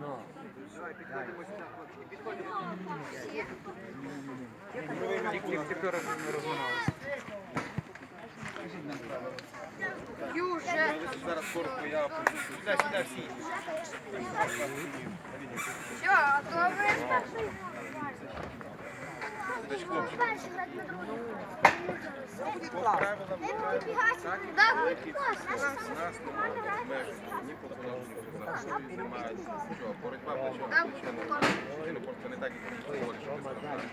Давай, підходимо сюди, хлопчики, підходимо. Тепер не розминалися. Юже. Зараз коротко я опущу. Сюди, сюди всі. Все, а то ви Значить, хлопці, по Да, не можна обмежити ні по що боротьба плече. Ну, просто не так, як мені говорять, що без контакту.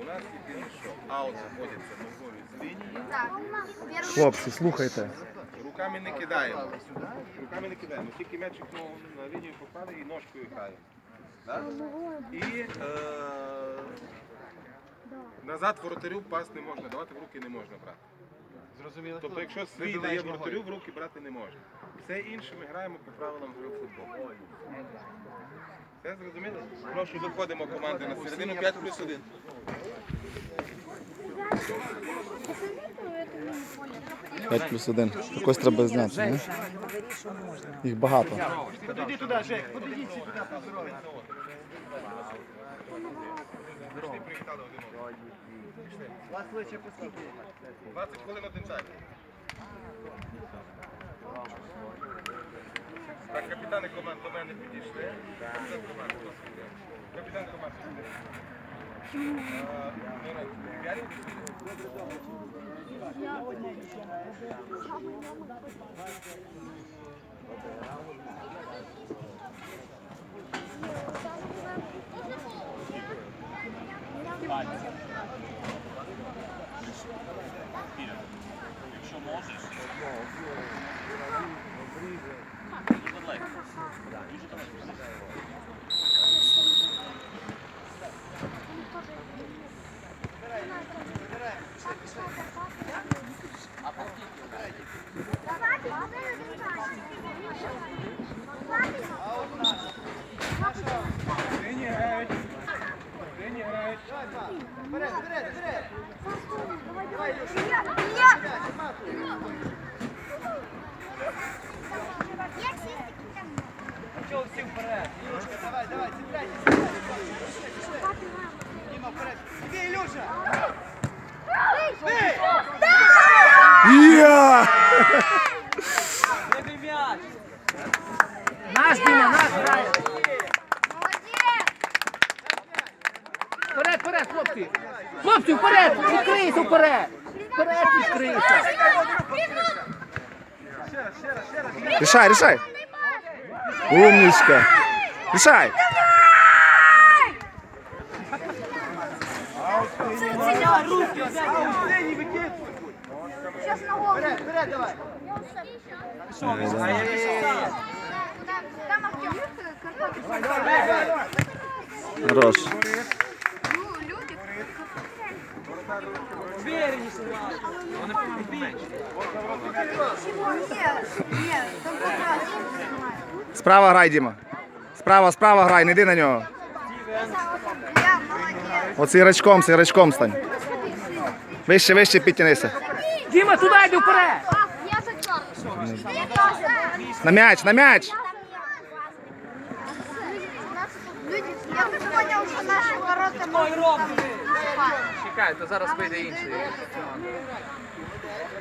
У нас єдине, що аут заходиться ногою з лінії, Хлопці, слухайте. руками не кидаємо. Руками не кидаємо. Тільки м'ячик ну, на лінію попаде і ножкою граємо. І е, назад воротарю пас не можна, давати в руки не можна брати. Зрозуміло? Тобто, якщо свій дає воротарю, в руки брати не можна. Все інше ми граємо по правилам гри в футбол. Все зрозуміло? Прошу, виходимо команди на середину 5 плюс 1. П'ять плюс один. Якось треба зняти, ні? Їх багато. Подойди туди, Жек, подойдіть сюди, поздоровайтеся. Пішли. Вас лише послідні. 20 хвилин один тайм. Так, капітани команд до мене підійшли. Капітан команд, сюди? Капітан команд сюди. А, Мирон, Ярик, Сині грають. Сині грають. Чого? Давай, давай, цепляйся. Дима, вперед. М'яч! Наш Діма, наш грає! Хлопці! Хлопці, вперед! Відкрийся вперед! Вперед відкрийся! Рішай, рішай. Умничка. Рішай. Сейчас на голову. Вперед, вперед, давай. Хорош. Справа грай, Діма. Справа, справа грай, не йди на нього. От іграчком, з іграчком стань. Вище, вище підтянися. Діма, туди йди вперед! На м'яч, на м'яч. Люди, я так понял, что наши ворота Ой, роб! Чекай, то зараз вийде інший.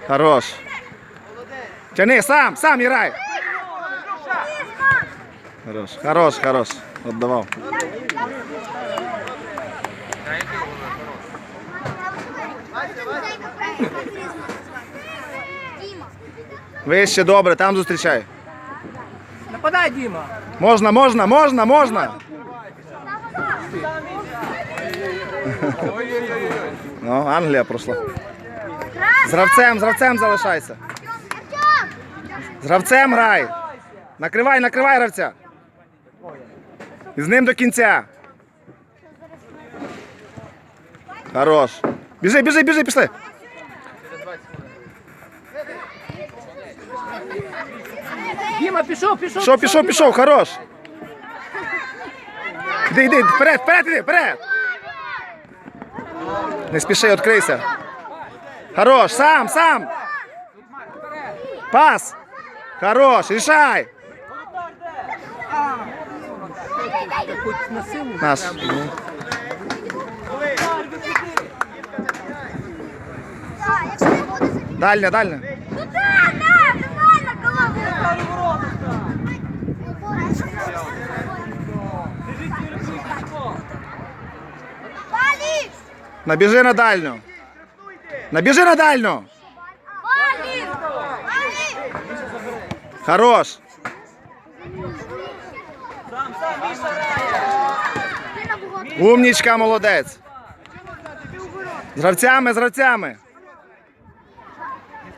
Хорош. Тяни, сам, сам грай. Хорош, хорош, хорош. Отдавав. Вище, добре, там зустрічай. Нападай, Діма! Можна, можна, можна, можна. Ну, Англія пройшла. З гравцем, з гравцем залишайся. З гравцем грай. Накривай, накривай гравця. І з ним до кінця. Хорош. Біжи, біжи, біжи, пішли. Діма, пішов, пішов! Пішов, пішов, пішов, хорош. Іди, іди, вперед, вперед, іди, вперед. Не спіши, відкрийся. Хорош, сам, сам. Пас. Хорош, рішай. Хоч на силу. Наш. Так, якщо не буде забігати. Дальня, дальня. Набіжи на дальню. Набіжи на дальню. Хорош. Ти. Умнічка, молодець. З гравцями, з гравцями.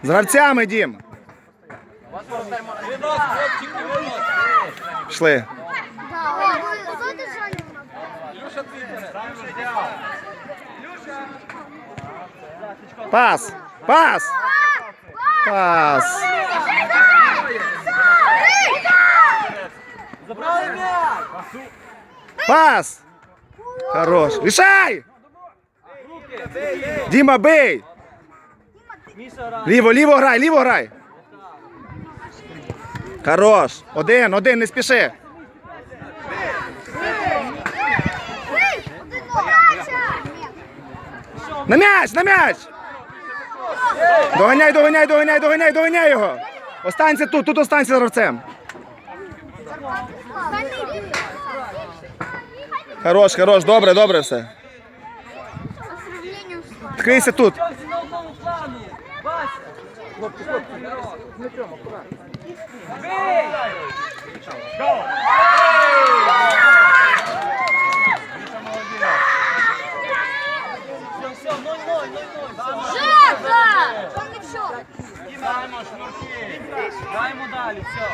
З гравцями, Дім. Пішли. Ой, держали. Пас. Пас. Пас. Пас. Хорош. Рішай. Бей, бей. Діма, бий. Ліво, ліво грай, ліво грай. Хорош. Один, один, не спіши. На м'яч, на м'яч. Доганяй, доганяй, доганяй, доганяй, доганяй його. Останься тут, тут останься гравцем. Хорош, хорош, добре, добре все. Відкрийся тут. Хлопці Жека! Там не все. Дімо, шнурки. Даємо далі, все.